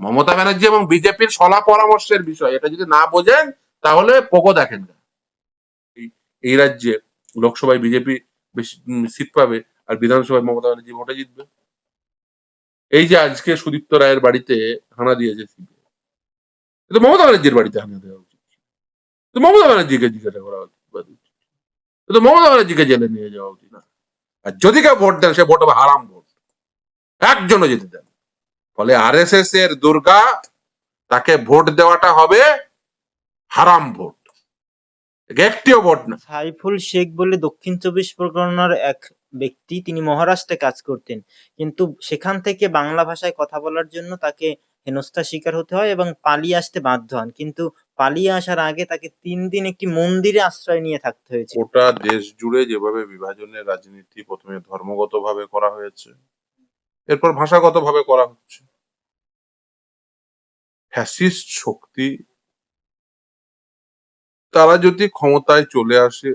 মমতা ব্যানার্জি এবং বিজেপির সলা পরামর্শের বিষয়, এটা যদি না বোঝেন, তাহলে পোকো দেখেন না। এই- রাজ্যে লোকসভায় বিজেপি বেশি সিট পাবে আর বিধানসভায় মমতা ব্যানার্জি ভোটে জিতবে। এই যে আজকে সুদীপ্ত রায়ের বাড়িতে হানা দিয়েছে সিবিআই তো মমতা ব্যানার্জির বাড়িতে হানা দেওয়া উচিত। তো মমতা ব্যানার্জিকে জিজ্ঞাসা করা উচিত। তো মমতা ব্যানার্জিকে জেলে নিয়ে যাওয়া উচিত না। আর যদি কেউ ভোট দেন, সে ভোট হবে হারাম ভোট একজনও যেতে দেন ফলে আরএসএস এর দুর্গা তাকে ভোট দেওয়াটা হবে হারাম ভোট। একটিও ভোট না। সাইফুল শেখ বলে দক্ষিণ চব্বিশ পরগনার এক ব্যক্তি তিনি মহারাষ্ট্রে কাজ করতেন। কিন্তু সেখান থেকে বাংলা ভাষায় কথা বলার জন্য তাকে হেনস্থার শিকার হতে হয় এবং পালিয়ে আসতে বাধ্য হন। কিন্তু পালিয়ে আসার আগে তাকে তিন দিন একটি মন্দিরে আশ্রয় নিয়ে থাকতে হয়েছে। গোটা দেশ জুড়ে যেভাবে বিভাজনের রাজনীতি প্রথমে ধর্মগতভাবে করা হয়েছে এরপর ভাষাগতভাবে করা হচ্ছে। ফ্যাসিস্ট শক্তি, তারা যদি ক্ষমতায় চলে আসে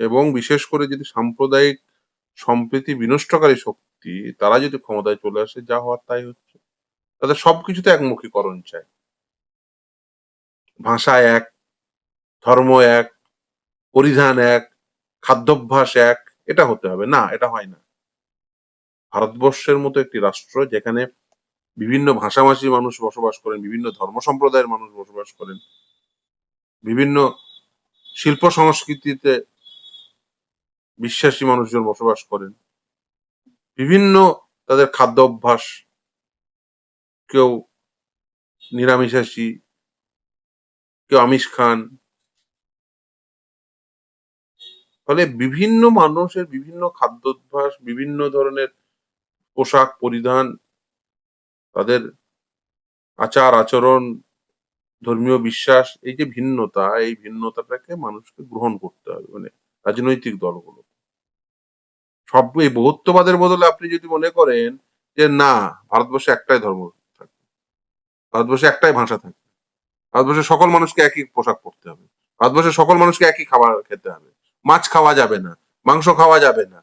এবং বিশেষ করে যদি সাম্প্রদায়িক সম্প্রীতি বিনষ্টকারী শক্তি, তারা যদি ক্ষমতায় চলে আসে, যা হওয়ার তাই হচ্ছে, তাদের সবকিছুতে একমুখীকরণ চায় ভাষা এক, ধর্ম এক, পরিধান এক, খাদ্যাভ্যাস এক, এটা হতে হবে। না, এটা হয় না। ভারতবর্ষের মতো একটি রাষ্ট্র যেখানে বিভিন্ন ভাষাভাষী মানুষ বসবাস করেন, বিভিন্ন ধর্ম সম্প্রদায়ের মানুষ বসবাস করেন, বিভিন্ন শিল্প সংস্কৃতিতে বিশ্বাসী মানুষজন বসবাস করেন, বিভিন্ন তাদের খাদ্য অভ্যাস কেউ নিরামিষাশী, কেউ আমিষ খান। ফলে বিভিন্ন মানুষের বিভিন্ন খাদ্যাভ্যাস বিভিন্ন ধরনের পোশাক পরিধান, তাদের আচার, আচরণ, ধর্মীয় বিশ্বাস, এই যে ভিন্নতা, এই ভিন্নতাটাকে মানুষকে গ্রহণ করতে হবে মানে রাজনৈতিক দলগুলো। সব এই বহুত্ববাদের বদলে আপনি যদি মনে করেন যে না, ভারতবর্ষে একটাই ধর্ম থাকবে ভারতবর্ষে একটাই ভাষা থাকবে ভারতবর্ষে সকল মানুষকে একই পোশাক পরতে হবে, ভারতবর্ষে সকল মানুষকে একই খাবার খেতে হবে, মাছ খাওয়া যাবে না, মাংস খাওয়া যাবে না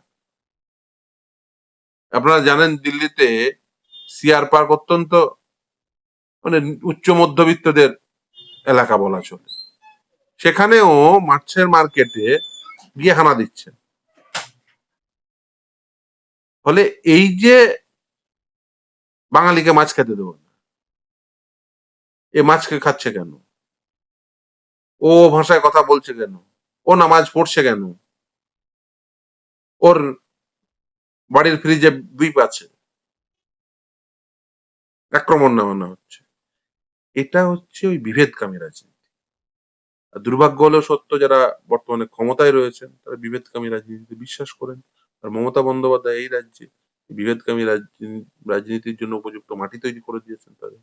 আপনারা জানেন দিল্লিতে সিআর পার্ক অত্যন্ত মানে উচ্চ মধ্যবিত্তদের এলাকা বলা চলে। সেখানেও মাছের মার্কেটে গিয়ে হানা দিচ্ছে ফলে এই যে বাঙালিকে মাছ খেতে দেবো না, এ মাছকে খাচ্ছে কেন? ও ভাষায় কথা বলছে কেন? ও নামাজ পড়ছে কেন? ওর বাড়ির ফ্রিজে দ্বীপ আছে। আক্রমণ নামানো হচ্ছে। এটা হচ্ছে ওই বিভেদকামী রাজনীতি আর দুর্ভাগ্য হলেও সত্য, যারা বর্তমানে ক্ষমতায় রয়েছেন, তারা বিভেদকামী রাজনীতিতে বিশ্বাস করেন। আর মমতা বন্দ্যোপাধ্যায় এই রাজ্যে বিভেদকামী রাজনী- রাজনীতির জন্য উপযুক্ত মাটি তৈরি করে দিয়েছেন তাদের।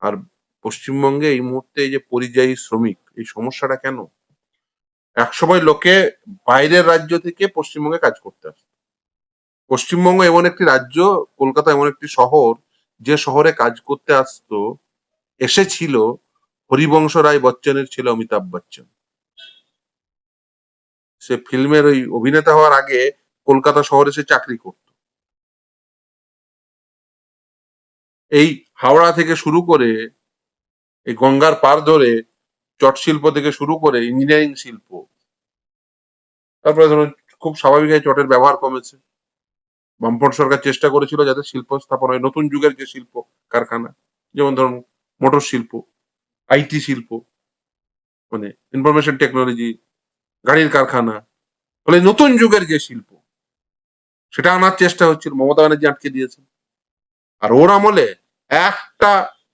আর পশ্চিমবঙ্গে এই মুহূর্তে এই যে পরিযায়ী শ্রমিক, এই সমস্যাটা কেন? একসময় লোকে বাইরের রাজ্য থেকে পশ্চিমবঙ্গে কাজ করতে আসে পশ্চিমবঙ্গ এমন একটি রাজ্য, কলকাতা এমন একটি শহর, যে শহরে কাজ করতে আসতো, এসেছিল হরিবংশ রায় বচ্চনের ছেলে অমিতাভ বচ্চন। সে ফিল্মের ওই অভিনেতা হওয়ার আগে কলকাতা শহরে সে চাকরি করত। এই হাওড়া থেকে শুরু করে, এই গঙ্গার পার ধরে চট শিল্প থেকে শুরু করে ইঞ্জিনিয়ারিং শিল্প, তারপরে ধরুন খুব স্বাভাবিক চটের ব্যবহার কমেছে। বামফ্রন্ট সরকার চেষ্টা করেছিল যাতে শিল্প স্থাপন হয়। নতুন যুগের যে শিল্প কারখানা, যেমন ধরুন মোটর শিল্প আইটি শিল্প মানে ইনফরমেশন টেকনোলজি গাড়ির কারখানা, ফলে নতুন যুগের যে শিল্প, সেটা আনার চেষ্টা হচ্ছিল। মমতা ব্যানার্জি আটকে দিয়েছেন। আর ওর আমলে একটা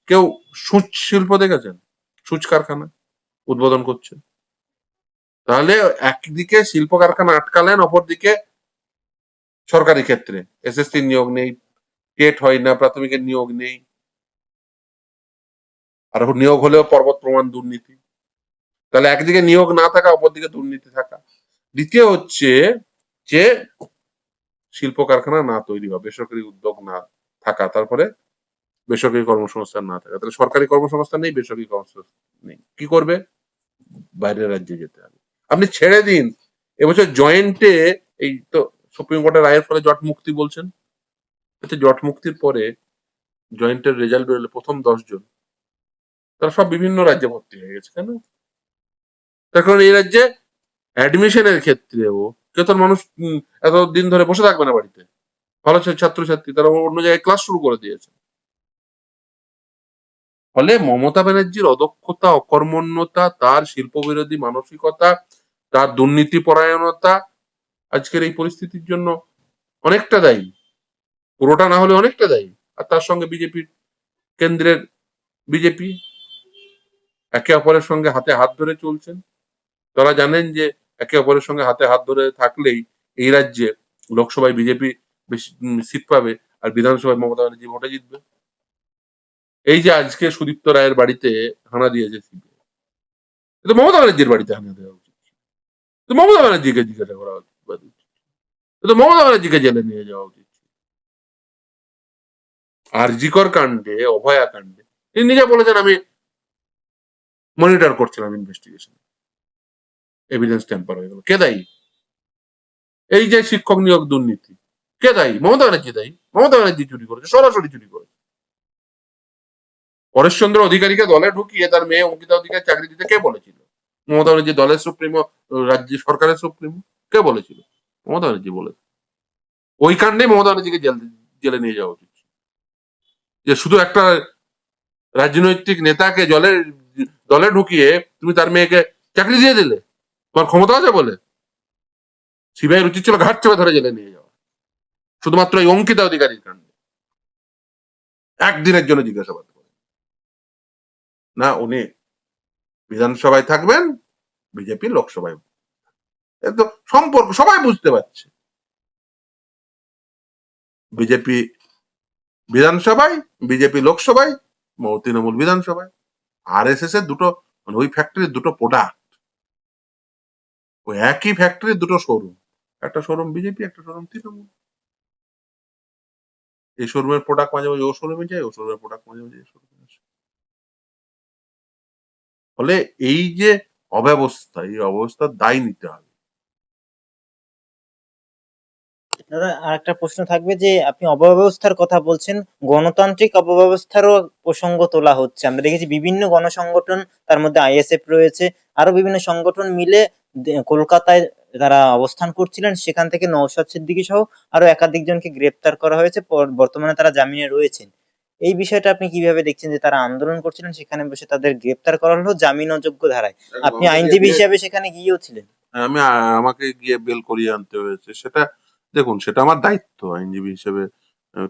কেউ সূচ শিল্প দেখেছেন? সূচ কারখানা উদ্বোধন করছেন তাহলে একদিকে শিল্প কারখানা আটকালেন, অপরদিকে সরকারি ক্ষেত্রে। এসএসসি নিয়োগ নেই টেট হয় না প্রাথমিকের নিয়োগ নেই। আর নিয়োগ হলেও পর্বত প্রমাণ দুর্নীতি। তাহলে একদিকে নিয়োগ না থাকা, অপরদিকে দুর্নীতি থাকা। দ্বিতীয় হচ্ছে যে শিল্প কারখানা না তৈরি হওয়া বেসরকারি উদ্যোগ না থাকা, তারপরে বেসরকারি কর্মসংস্থান না থাকা। তাহলে সরকারি কর্মসংস্থান নেই, বেসরকারি কর্মসংস্থান নেই। কি করবে? বাইরের রাজ্যে যেতে হবে। আপনি ছেড়ে দিন। এবছর জয়েন্টে এই তো সুপ্রিম কোর্টের রায়ের ফলে জট মুক্তি বলছেন। আচ্ছা জট মুক্তির পরে জয়েন্টের রেজাল্ট বেরোলে প্রথম দশ জন। তারা সব বিভিন্ন রাজ্যে ভর্তি হয়ে গেছে কেন তার কারণ এই রাজ্যে অ্যাডমিশনের ক্ষেত্রেও কেউ তোর মানুষ এত দিন ধরে বসে থাকবে না বাড়িতে, ভালো ছাত্রছাত্রী, তারা অন্য জায়গায় ক্লাস শুরু করে দিয়েছে। ফলে মমতা ব্যানার্জির অদক্ষতা, অকর্মণ্যতা, তার শিল্প বিরোধী মানসিকতা, তার দুর্নীতি পরায়ণতা আজকের এই পরিস্থিতির জন্য অনেকটা দায়ী। পুরোটা না হলে অনেকটা দায়ী। আর তার সঙ্গে বিজেপির কেন্দ্রের বিজেপি একে অপরের সঙ্গে হাতে হাত ধরে চলছেন। তারা জানেন যে একে অপরের সঙ্গে হাতে হাত ধরে থাকলেই এই রাজ্যে লোকসভায় বিজেপি সিট পাবে আর বিধানসভায় মমতা ব্যানার্জি ভোটে জিতবে। এই যে আজকে সুদীপ্ত রায়ের বাড়িতে হানা দিয়েছে সিবিআই মমতা ব্যানার্জির বাড়িতে হানা দেওয়া উচিত। মমতা ব্যানার্জিকে জিজ্ঞাসা করা উচিত। তো মমতা ব্যানার্জিকে জেলে নিয়ে যাওয়া উচিত। আরজিকর কাণ্ডে, অভয়া কাণ্ডে, তিনি নিজে বলেছেন, আমি মনিটর করছিলাম ইনভেস্টিগেশন এভিডেন্স টেম্পার হয়ে গেল। কে দায়ী? এই যে শিক্ষক নিয়োগ দুর্নীতি, কে দায়ী? মমতা ব্যানার্জি দায়ী। মমতা ব্যানার্জি চুরি করেছে, সরাসরি চুরি করেছে। পরেশচন্দ্র অধিকারীকে দলে ঢুকিয়ে তার মেয়ে অঙ্কিতা অধিকারী চাকরি দিতে কে বলেছিল? মমতা ব্যানার্জি দলের সুপ্রিমো, রাজ্য সরকারের সুপ্রিমো, কে বলেছিল? মমতা ব্যানার্জি বলেছে। ওই কাণ্ডে মমতা ব্যানার্জিকে জেল নিয়ে যাওয়া উচিত যে শুধু একটা রাজনৈতিক নেতাকে জলে, দলে ঢুকিয়ে তুমি তার মেয়েকে চাকরি দিয়ে দিলে? তোমার ক্ষমতা আছে বলে? সিবিআই উচিত ছিল ঘাট চেপে ধরে জেলে নিয়ে যাওয়া। শুধুমাত্র এই অঙ্কিতা অধিকারীর কারণে একদিনের জন্য জিজ্ঞাসাবাদ করে। না, উনি বিধানসভায় থাকবেন, বিজেপি লোকসভায় এ তো সম্পর্ক সবাই বুঝতে পারছে। বিজেপি বিধানসভায়, বিজেপি লোকসভায় তৃণমূল বিধানসভায়। আর এস এস এর দুটো মানে ওই ফ্যাক্টরির দুটো প্রোডাক্ট ওই একই ফ্যাক্টরির দুটো শোরুম একটা শোরুম বিজেপি, একটা শোরুম তৃণমূল। এই শোরুমের প্রোডাক্ট মাঝে মাঝে ও শোরুমে যায়, ও শোরুমের প্রোডাক্ট মাঝে মাঝে শোরুমে আসে। ফলে এই যে অব্যবস্থা, এই অবস্থার দায় নিতে হবে। দাদা আরেকটা প্রশ্ন থাকবে যে আপনি অপব্যবস্থার কথা বলছেন গণতান্ত্রিক অপব্যবস্থারও প্রসঙ্গ তোলা হচ্ছে। আমরা দেখেছি বিভিন্ন গণসংগঠন তার মধ্যে আইএসএফ রয়েছে আরও বিভিন্ন সংগঠন মিলে কলকাতায় তারা অবস্থান করছিলেন সেখান থেকে নওশাদ সিদ্দিকী সহ আরও একাধিক জনকে গ্রেপ্তার করা হয়েছে বর্তমানে তারা জামিনে রয়েছেন। এই বিষয়টা আপনি কীভাবে দেখছেন যে তারা আন্দোলন করছিলেন সেখানে বসে তাদের গ্রেপ্তার করা হলো জামিন অযোগ্য ধারায়? আপনি আইনজীবী হিসেবে সেখানে গিয়েও ছিলেন। আমি আমাকে গিয়ে বেল করিয়ে আনতে হয়েছে। সেটা দেখুন, সেটা আমার দায়িত্ব। আইনজীবী হিসেবে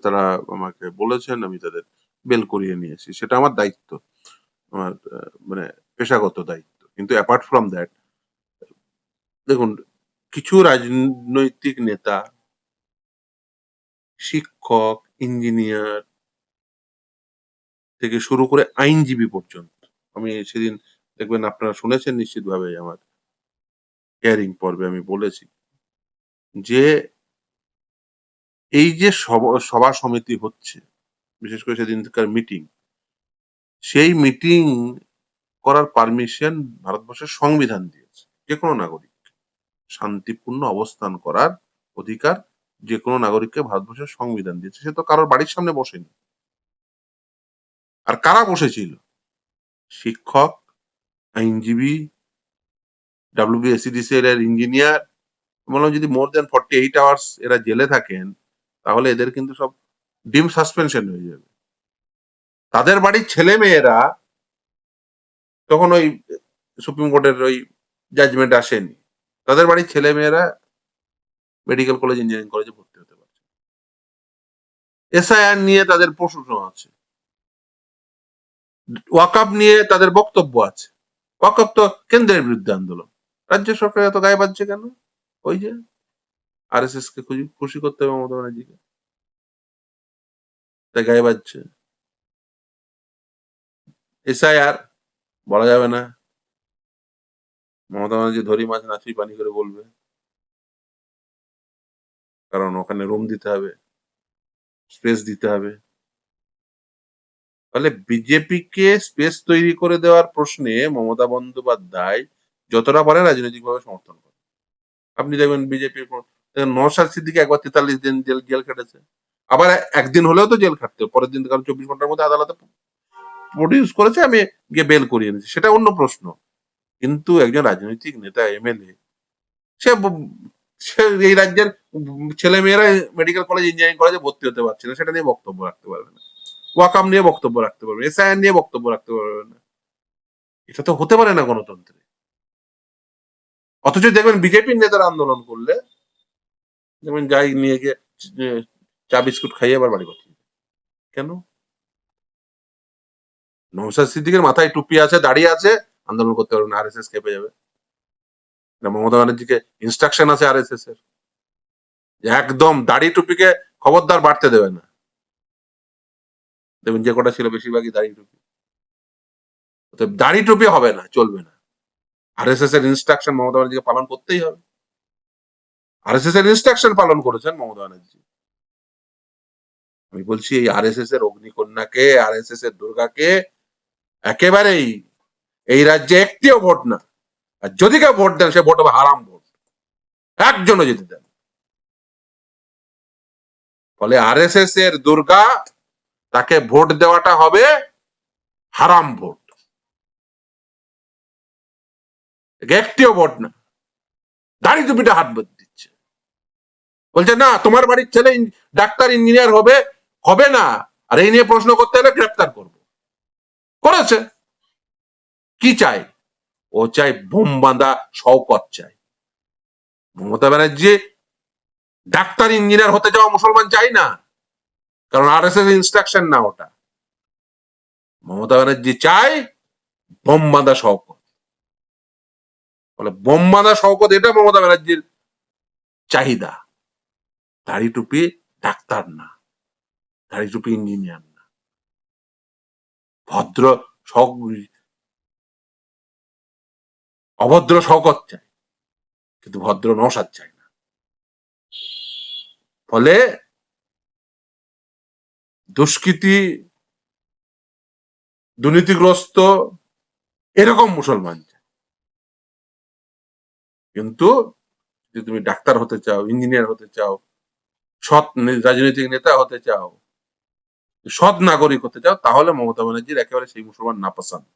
তারা আমাকে বলেছেন, আমি তাদের বেল করিয়ে নিয়েছি সেটা আমার দায়িত্ব। আমার মানে পেশাগত দায়িত্ব। কিন্তু অ্যাপার্ট ফ্রম দ্যাট দেখুন, কিছু রাজনৈতিক নেতা, শিক্ষক ইঞ্জিনিয়ার থেকে শুরু করে আইনজীবী পর্যন্ত, আমি সেদিন দেখবেন আপনারা শুনেছেন নিশ্চিতভাবে আমার হিয়ারিং পর্বে আমি বলেছি, যে এই যে সভ- সমিতি হচ্ছে, বিশেষ করে সেদিনকার মিটিং সেই মিটিং করার পারমিশন ভারতবর্ষের সংবিধান দিয়েছে যে কোনো নাগরিক। শান্তিপূর্ণ অবস্থান করার অধিকার যে কোনো নাগরিককে ভারতবর্ষের সংবিধান দিয়েছে, সে তো কারোর বাড়ির সামনে বসেনি। আর কারা বসেছিল? শিক্ষক, আইনজীবী ডাব্লিউবিএসিডিসিএল এর ইঞ্জিনিয়ার বললাম যদি more than forty eight hours এরা জেলে থাকেন তাহলে এদের কিন্তু সব ডিম সাসপেনশন হয়ে যাবে। তাদের বাড়ির ছেলে মেয়েরা তখন ওই সুপ্রিম কোর্টের ওই জাজমেন্ট আসেনি। তাদের বাড়ির ছেলে মেয়েরা মেডিকেল কলেজ ইঞ্জিনিয়ারিং কলেজে ভর্তি হতে পারছে এসআইআর নিয়ে তাদের প্রশ্ন আছে। ওয়াকআপ নিয়ে তাদের বক্তব্য আছে। ওয়াকআপ তো কেন্দ্রের বিরুদ্ধে আন্দোলন। রাজ্য সরকার এত গায়ে বাজছে কেন? ওই যে আর এস এস কে খুশি খুশি করতে হবে মমতা ব্যানার্জিকে। তাই গায়ে বাজছে। এসআইআর বলা যাবে না। মমতা ব্যানার্জি ধরি মাছ নাচি পানি করে বলবে। কারণ ওখানে রুম দিতে হবে, স্পেস দিতে হবে। ফলে বিজেপিকে স্পেস তৈরি করে দেওয়ার প্রশ্নে মমতা বন্দ্যোপাধ্যায় যতটা পারে রাজনৈতিকভাবে সমর্থন করে। আপনি দেখবেন বিজেপির নশাদ সিদ্দিকি একবার তেতাল্লিশ দিন জেল জেল কেটেছে আবার একদিন হলেও তো জেল খাটতে পরের দিন কারণ চব্বিশ ঘণ্টার মধ্যে আদালতে প্রডিউস করেছে, আমি গিয়ে বেল করিয়ে এনেছি। সেটা অন্য প্রশ্ন। কিন্তু একজন রাজনৈতিক নেতা, এমএলএ, সে সে এই রাজ্যের ছেলে মেয়েরা মেডিকেল কলেজ ইঞ্জিনিয়ারিং কলেজে ভর্তি হতে পারছে না। সেটা নিয়ে বক্তব্য রাখতে পারবে না। ওয়াকাম নিয়ে বক্তব্য রাখতে পারবে এসআইএন নিয়ে বক্তব্য রাখতে পারবে না। এটা তো হতে পারে না গণতন্ত্রে। অথচ দেখবেন বিজেপির নেতারা আন্দোলন করলে যেমন যাই নিয়ে গিয়ে চা বিস্কুট খাইয়ে আবার বাড়ি পাঠিয়ে কেন? নৌসাদ সিদ্দিকের মাথায় টুপি আছে দাঁড়িয়ে আছে, আন্দোলন করতে পারবে না আর এস এস খেপে যাবে। মমতা ব্যানার্জিকে ইনস্ট্রাকশন আছে আর এস এস এর একদম দাড়ি টুপিকে খবরদার বাড়তে দেবে না। দেখবেন যে কটা ছিল বেশিরভাগই দাড়ি টুপি। দাড়ি টুপি হবে না, চলবে না। আর এস এস এর ইনস্ট্রাকশন মমতা ব্যানার্জিকে পালন করতেই হবে। আরএসএস এর ইনস্ট্রাকশন পালন করেছেন মমতা ব্যানার্জি। আমি বলছি, এই আরএসএস এর অগ্নিকন্যাকে আরএসএস এর দুর্গাকে, একেবারেই এই রাজ্যে একটিও ভোট না। আর যদি কেউ ভোট দেন, সে ভোট হবে হারাম ভোট। একজনও যদি দেন। ফলে আরএসএস এর দুর্গা তাকে ভোট দেওয়াটা হবে হারাম ভোট। একে একটিও ভোট না। দাড়ি টুপিটা হাত দিচ্ছে বলছে, না, তোমার বাড়ির ছেলে ডাক্তার, ইঞ্জিনিয়ার হবে হবে না। আর এই নিয়ে প্রশ্ন করতে হলে গ্রেপ্তার করব। করেছে। কি চাই ও চাই বোম বাঁধা শওকত চাই মমতা ব্যানার্জি ডাক্তার, ইঞ্জিনিয়ার হতে যাওয়া মুসলমান চাই না। কারণ আর এস এস ইনস্ট্রাকশন না ওটা। মমতা ব্যানার্জি চাই বোম বাঁধা শওকত। বলে, বোম বাঁধা শওকত, এটা মমতা ব্যানার্জির চাহিদা। দাড়ি টুপি ডাক্তার না, দাড়ি টুপি ইঞ্জিনিয়ার না। ভদ্র শক- অভদ্র শওকত চাই কিন্তু ভদ্র নসাদ চাই না। ফলে দুষ্কৃতি, দুর্নীতিগ্রস্ত, এরকম মুসলমান চাই কিন্তু যদি তুমি ডাক্তার হতে চাও, ইঞ্জিনিয়ার হতে চাও সৎ রাজনৈতিক নেতা হতে চাও সৎ নাগরিক হতে চাও তাহলে মমতা ব্যানার্জির একেবারে সেই মুসলমান না পছন্দ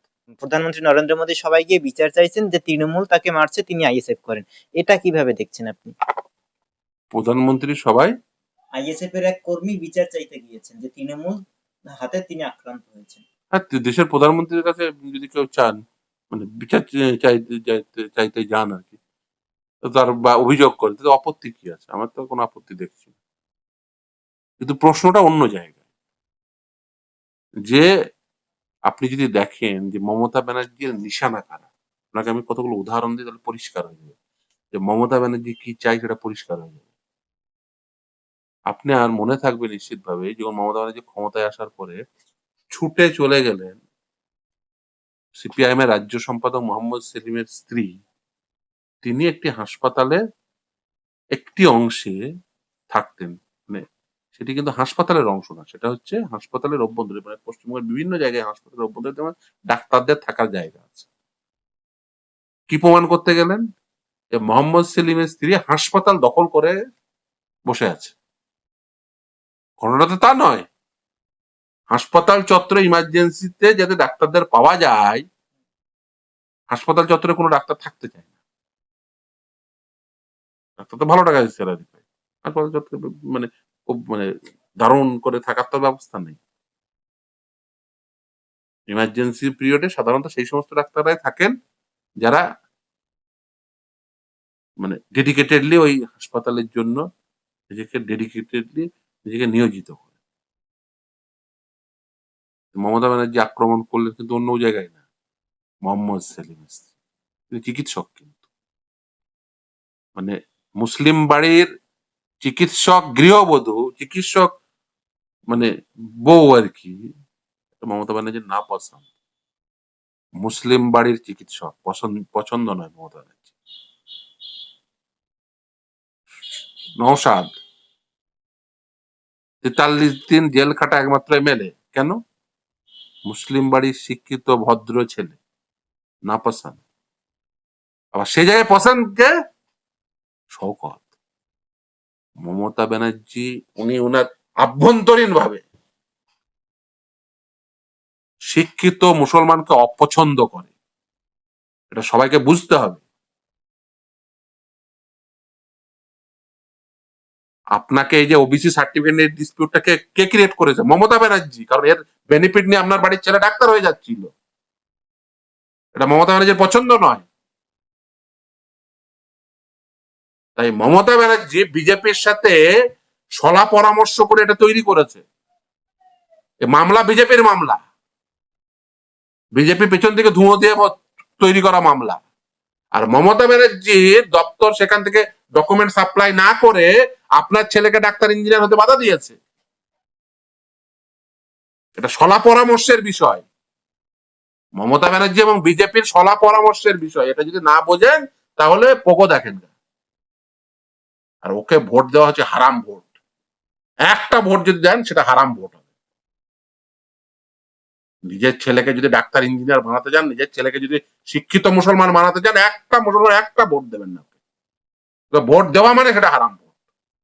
প্রধানমন্ত্রী নরেন্দ্র মোদী সবাইকে বিচার চাইছেন যে তৃণমূল তাকে মারছে তিনি আইএসএফ করেন। এটা কীভাবে দেখছেন আপনি? প্রধানমন্ত্রী সবাই আইএসএফ এর এক কর্মী বিচার চাইতে গিয়েছেন যে তৃণমূল হাতে তিনি আক্রান্ত হয়েছেন। আর দেশের প্রধানমন্ত্রীর কাছে যদি কেউ চান মানে বিচার চাইতে চাইতে যান আর কি তার বা অভিযোগ করেন তাতে আপত্তি কি আছে? আমার তো কোনো আপত্তি দেখছি। কিন্তু প্রশ্নটা অন্য জায়গায়। যে আপনি যদি দেখেন যে মমতা ব্যানার্জির নিশানা কারা? আপনাকে আমি কতগুলো উদাহরণ দিই তাহলে পরিষ্কার হয়ে যাবে। যে মমতা ব্যানার্জি কি চাই সেটা পরিষ্কার হয়ে যাবে। আপনি আর মনে থাকবে নিশ্চিতভাবে যখন মমতা ব্যানার্জি ক্ষমতায় আসার পরে ছুটে চলে গেলেন সিপিআইএম এর রাজ্য সম্পাদক মোহাম্মদ সেলিমের স্ত্রী। তিনি একটি হাসপাতালে একটি অংশে থাকতেন। সেটি কিন্তু হাসপাতালের অংশ না, সেটা হচ্ছে হাসপাতালের অভ্যন্তরে মানে পশ্চিমবঙ্গের বিভিন্ন জায়গায় হাসপাতালের অভ্যন্তরে যেমন ডাক্তারদের থাকার জায়গা আছে। কি প্রমাণ করতে গেলেন? যে মোহাম্মদ সেলিমের স্ত্রী হাসপাতাল দখল করে বসে আছে। ঘটনাটা তো নয়। হাসপাতাল চত্বরে ইমার্জেন্সিতে যাতে ডাক্তারদের পাওয়া যায়, হাসপাতাল চত্বরে কোনো ডাক্তার থাকতে চায় না। ডাক্তার তো ভালো টাকা স্যালারি হাসপাতাল চত্বরে মানে মানে দারুণ করে থাকার তো ব্যবস্থা নেই। ইমার্জেন্সি পিরিয়ডে সাধারণত সেই সমস্ত ডাক্তাররাই থাকেন যারা মানে ডেডিকেটেডলি ওই হাসপাতালের জন্য নিজেকে ডেডিকেটেডলি নিজেকে নিয়োজিত করে। মমতা ব্যানার্জি আক্রমণ করলেন কিন্তু অন্য জায়গায় না, মোহাম্মদ সেলিম তিনি চিকিৎসক কিন্তু। মানে মুসলিম বাড়ির চিকিৎসক, গৃহবধূ, চিকিৎসক মানে বউ আর কি, মমতা ব্যানার্জির না পছন্দ মুসলিম বাড়ির চিকিৎসক, পছন্দ পছন্দ নয় মমতা ব্যানার্জি। নৌসাদ তেতাল্লিশ দিন জেল খাটা একমাত্র এমএলএ কেন? মুসলিম বাড়ির শিক্ষিত, ভদ্র ছেলে না পছন্দ আবার সেই জায়গায় পছন্দ কে শওকত মমতা ব্যানার্জি, উনি ওনার আভ্যন্তরীণ ভাবে শিক্ষিত মুসলমানকে অপছন্দ করে। এটা সবাইকে বুঝতে হবে। আপনাকে এই যে ওবিসি সার্টিফিকেট ডিসপিউটটা কে কে ক্রিয়েট করেছে? মমতা ব্যানার্জি, কারণ এর বেনিফিট নিয়ে আপনার বাড়ির ছেলে ডাক্তার হয়ে যাচ্ছিল। এটা মমতা ব্যানার্জির পছন্দ নয়। তাই মমতা ব্যানার্জি বিজেপির সাথে সলা পরামর্শ করে এটা তৈরি করেছে। মামলা বিজেপির মামলা। বিজেপি পেছন থেকে ধুঁয়ো দিয়ে তৈরি করা মামলা। আর মমতা ব্যানার্জির দপ্তর সেখান থেকে ডকুমেন্ট সাপ্লাই না করে আপনার ছেলেকে ডাক্তার ইঞ্জিনিয়ার হতে বাধা দিয়েছে। এটা সলা পরামর্শের বিষয়। মমতা ব্যানার্জি এবং বিজেপির সলা পরামর্শের বিষয়। এটা যদি না বোঝেন, তাহলে পোকো দেখেন না। আর ওকে ভোট দেওয়া হচ্ছে হারাম ভোট। একটা ভোট যদি দেন, সেটা হারাম ভোট হবে। নিজের ছেলেকে যদি ডাক্তার, ইঞ্জিনিয়ার বানাতে চান নিজের ছেলেকে যদি শিক্ষিত মুসলমান বানাতে চান একটা মুসলমান একটা ভোট দেবেন না ভোট দেওয়া মানে সেটা হারাম ভোট।